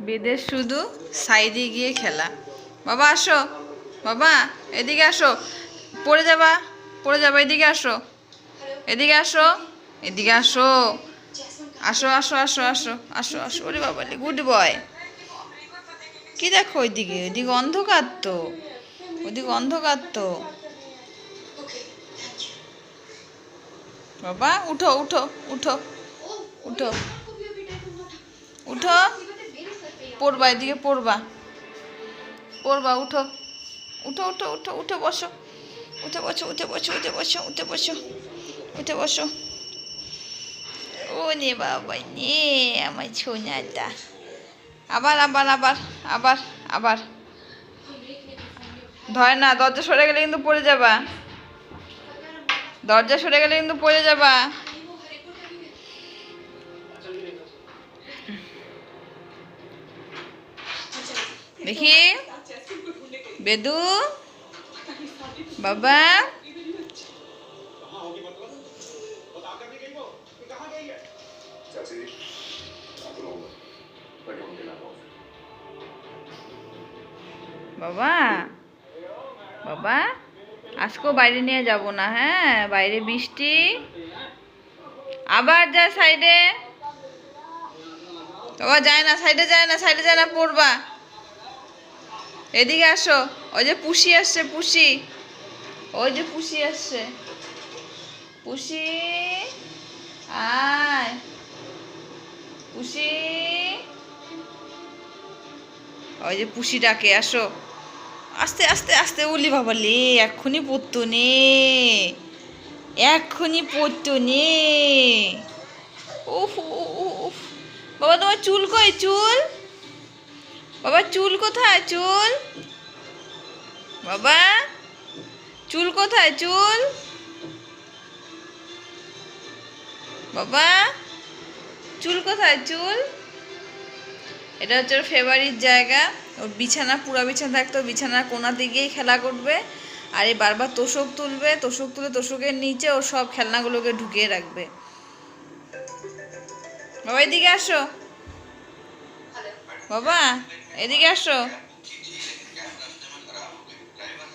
বেদের শুধু সাইডে গিয়ে খেলা। বাবা, আসো। বাবা, এদিকে আসো। পড়ে যাবা। পড়ে যাবা। এদিকে আসো। এদিকে আসো। এদিকে আসো। আসো আসো আসো আসো আসো আসো। ওরে বাবা গুড বয়। কি দেখো ওইদিকে? ওইদিকে অন্ধকার তো। ওইদিকে অন্ধকার তো। বাবা, উঠো উঠো উঠো উঠো। পড়বা, এদিকে পড়বা। পড়বা, উঠো। উঠো উঠো উঠো, উঠে বসো। উঠে বসো উঠে বসো উঠে বসো উঠে বসো উঠে বসো। ও নে বাবা, নে আমার ছোনাটা আবার আবার আবার আবার আবার। ধয় না, দরজা সরে গেলে কিন্তু পড়ে যাবা। দরজা সরে গেলে কিন্তু পড়ে যাবা। দেখি বেদু বাবা चाची आप लोग लगे होंगे ना বাবা বাবা আজকেও বাইরে নিয়ে যাব না হ্যাঁ বাইরে বৃষ্টি আবার যা সাইডে বাবা যায় না সাইডে যায় না সাইডে যায় না পড়বা এদিকে আসো। ওই যে পুষি আসছে পুষি। ওই যে পুষি আসছে। পুষি আয়। পুষি। ওই যে পুষি ডাকে আসো। আস্তে আস্তে আস্তে উলি বাবা লে এক্ষুনি পড়তো নে। এক্ষুনি পড়তো নে। উফ উফ, বাবা তোমার চুল কই? চুল? বাবা, চুল কোথায়? চুল? বাবা, চুল কোথায়? চুল? বাবা, চুল কোথায়? চুল? এটা হচ্ছে ওর ফেভারিট জায়গা। ওর বিছানা, পুরা বিছানা থাকতো বিছানার কোনাতে গিয়েই খেলা করবে। আর এই বারবার তোষক তুলবে। তোষক তুলে তোষকের নিচে ও সব খেলনাগুলোকে ঢুকিয়ে রাখবে। বাবা, এদিকে আসো। বাবা এদিকে আসো।